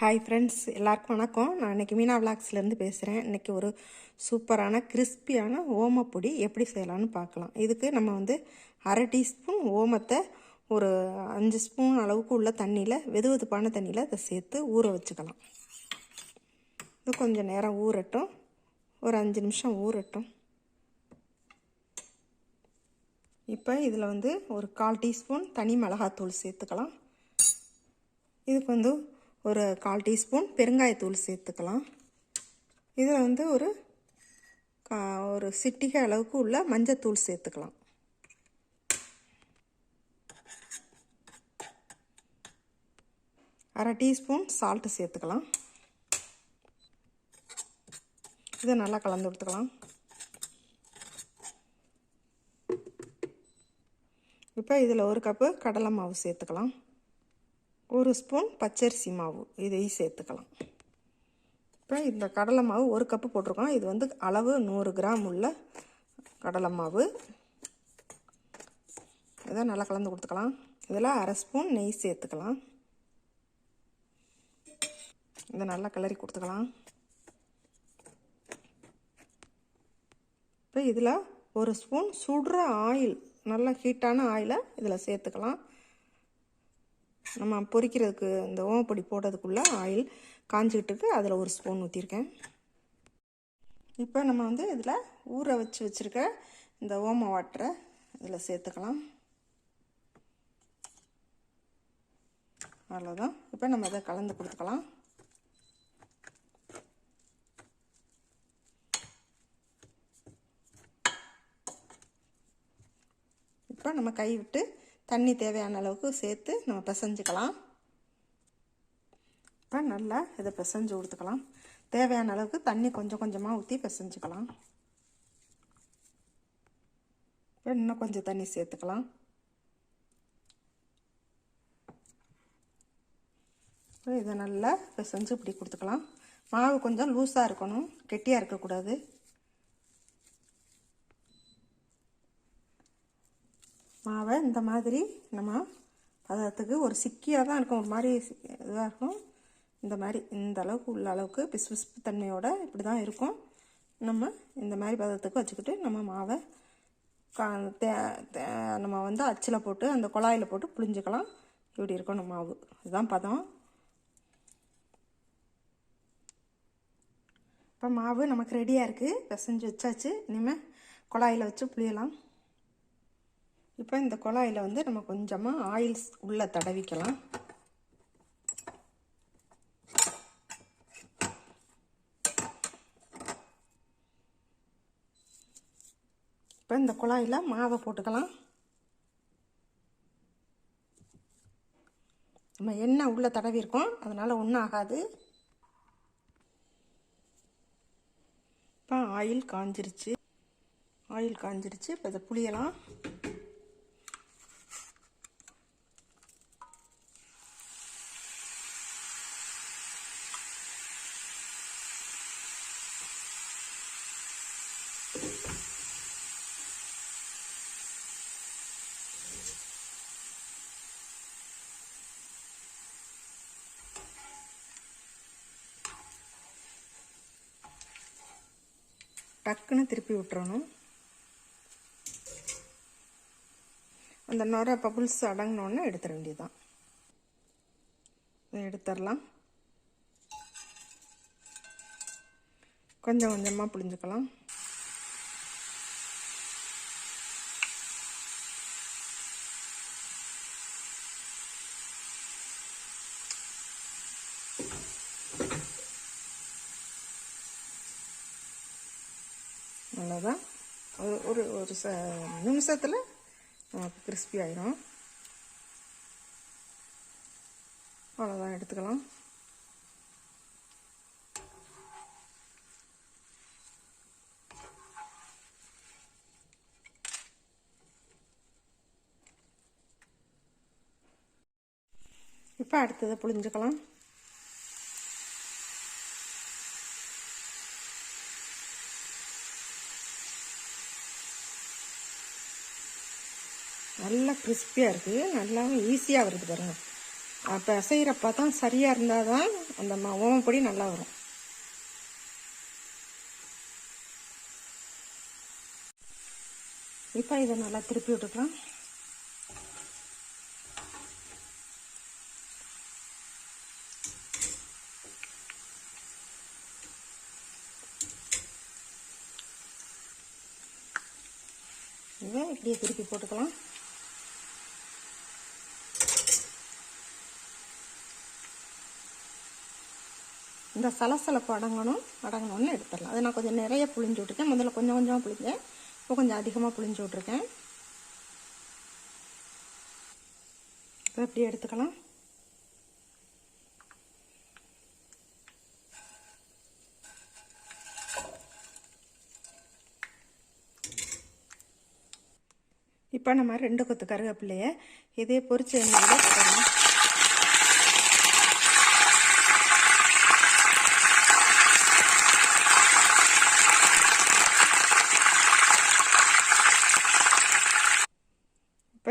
Hi friends எல்லாருக்கும் வணக்கம். நான் இன்றைக்கி மீனா விளாக்ஸ்லேருந்து பேசுகிறேன் இன்றைக்கி ஒரு சூப்பரான கிறிஸ்பியான ஓமப்பொடி எப்படி செய்யலாம்னு பார்க்கலாம். இதுக்கு நம்ம வந்து அரை டீஸ்பூன் ஓமத்தை ஒரு அஞ்சு ஸ்பூன் அளவுக்கு உள்ள தண்ணியில் வெது வெதுப்பான தண்ணியில் அதை சேர்த்து ஊற வச்சுக்கலாம். இது கொஞ்சம் நேரம் ஊறட்டும். ஒரு அஞ்சு நிமிஷம் ஊறட்டும். இப்போ இதில் வந்து ஒரு கால் டீஸ்பூன் தனி மிளகாத்தூள் சேர்த்துக்கலாம். இதுக்கு வந்து ஒரு கால் டீஸ்பூன் பெருங்காயத்தூள் சேர்த்துக்கலாம். இதில் வந்து ஒரு கா ஒரு சிட்டிகை அளவுக்கு உள்ள மஞ்சத்தூள் சேர்த்துக்கலாம். அரை டீஸ்பூன் சால்ட்டு சேர்த்துக்கலாம். இதை நல்லா கலந்து கொடுத்துக்கலாம் இப்போ இதில் ஒரு கப்பு கடலை மாவு சேர்த்துக்கலாம். ஒரு ஸ்பூன் பச்சரிசி மாவு. இதையும் சேர்த்துக்கலாம். இப்போ இந்த கடலை மாவு ஒரு கப்பு போட்டிருக்கோம். இது வந்து அளவு நூறு கிராம் உள்ள கடலை மாவு. இதை நல்லா கலந்து கொடுத்துக்கலாம். இதில் அரை ஸ்பூன் நெய் சேர்த்துக்கலாம். இதை நல்லா கிளறி கொடுத்துக்கலாம். இப்போ இதில் ஒரு ஸ்பூன் சுடுற ஆயில் நல்லா ஹீட்டான ஆயிலை இதில் சேர்த்துக்கலாம். நம்ம பொரிக்கிறதுக்கு இந்த ஓமப்பொடி போடுறதுக்குள்ளே ஆயில் காஞ்சிக்கிட்டு அதில் ஒரு ஸ்பூன் ஊற்றிருக்கேன் இப்போ நம்ம வந்து இதில் ஊற வச்சு வச்சுருக்க இந்த ஓம வாட்டரை இதில் சேர்த்துக்கலாம். அவ்வளோதான் இப்போ நம்ம இதை கலந்து கொடுத்துக்கலாம். இப்போ நம்ம கை விட்டு தண்ணி தேவையான அளவுக்கு சேர்த்து நம்ம பிசைஞ்சுக்கலாம். இப்போ நல்லா இதை பிசைஞ்சு கொடுத்துக்கலாம். தேவையான அளவுக்கு தண்ணி கொஞ்சம் கொஞ்சமாக ஊற்றி பிசைஞ்சுக்கலாம். இப்போ இன்னும் கொஞ்சம் தண்ணி சேர்த்துக்கலாம். இதை நல்லா பிசைஞ்சு இப்படி கொடுத்துக்கலாம். மாவு கொஞ்சம் லூஸாக இருக்கணும். கெட்டியாக இருக்கக்கூடாது. மாவை இந்த மாதிரி நம்ம பதத்துக்கு ஒரு சிக்கியாக தான் இருக்கும். ஒரு மாதிரி இதாக இருக்கும். இந்த மாதிரி இந்த அளவுக்கு உள்ள அளவுக்கு பிசுபிசுப்பு தன்மையோடு இப்படி தான் இருக்கும். நம்ம இந்த மாதிரி பதத்துக்கு வச்சுக்கிட்டு நம்ம மாவை கா தே நம்ம வந்து அச்சில் போட்டு அந்த குழாயில் போட்டு புளிஞ்சிக்கலாம் இப்படி இருக்கணும் மாவு. இதுதான் பதம். இப்போ மாவு நமக்கு ரெடியாக இருக்குது பிசைஞ்சு வச்சாச்சு. இனிமேல் குழாயில் வச்சு புளியலாம் இப்போ இந்த குழாயில் வந்து நம்ம கொஞ்சமாக ஆயில்ஸ் உள்ளே தடவிக்கலாம். இப்போ இந்த குழாயில் மாவை போட்டுக்கலாம். நம்ம எண்ணெய் உள்ளே தடவிருக்கோம் அதனால் ஒன்றும் ஆகாது. இப்போ ஆயில் காஞ்சிருச்சு. ஆயில் காஞ்சிருச்சு இப்போ இதை புளியலாம் டக்குன்னு திருப்பி விட்டுறணும். அந்த நுர பபுள்ஸ் அடங்கினோடனே எடுத்துட வேண்டியதுதான். இதை எடுத்துடலாம். கொஞ்சம் கொஞ்சமாக புளிஞ்சுக்கலாம் அவ்வளோதான் ஒரு ஒரு ச நிமிஷத்தில் நமக்கு கிறிஸ்பி ஆயிரும். அவ்வளோதான் எடுத்துக்கலாம். இப்போ அடுத்ததை புளிஞ்சுக்கலாம். நல்லா கிறிஸ்பியாக இருக்குது நல்லாவும் ஈஸியாக வருது பாருங்கள் அப்போ செய்கிறப்ப தான் சரியாக இருந்தால் தான் அந்த ம- ஓமப்பொடி நல்லா வரும். இப்போ இதை நல்லா திருப்பி விட்டுக்கலாம். இதை இப்படியே திருப்பி போட்டுக்கலாம். இந்த சலசலப்பு அடங்கணும் அடங்கணும்னு எடுத்துடலாம். அது நான் கொஞ்சம் நிறைய புளிஞ்சு விட்ருக்கேன் முதல்ல கொஞ்சம் கொஞ்சமாக புளிஞ்சேன் இப்போ கொஞ்சம் அதிகமாக புளிஞ்சு விட்ருக்கேன் இப்போ இப்படி எடுத்துக்கலாம். இப்போ நம்ம ரெண்டு கொத்து கருவேப்பிலையை இதே பொரிச்ச எண்ணெயில் போடணும்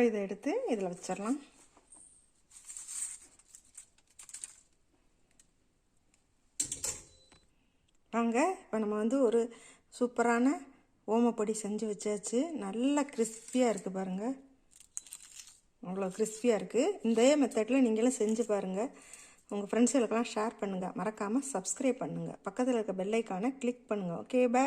இதை எடுத்து இதில் வச்சிடலாம். வாங்க இப்போ நம்ம வந்து ஒரு சூப்பரான ஓமப்பொடி செஞ்சு வச்சாச்சு. நல்லா கிறிஸ்பியாக இருக்குது பாருங்கள் அவ்வளோ கிறிஸ்பியாக இருக்குது இந்த மெத்தடில் நீங்களும் செஞ்சு பாருங்கள் உங்கள் ஃப்ரெண்ட்ஸுகளுக்கெல்லாம் ஷேர் பண்ணுங்கள் மறக்காமல் சப்ஸ்கிரைப் பண்ணுங்கள் பக்கத்தில் இருக்க பெல்லைக்கான கிளிக் பண்ணுங்கள் ஓகே பை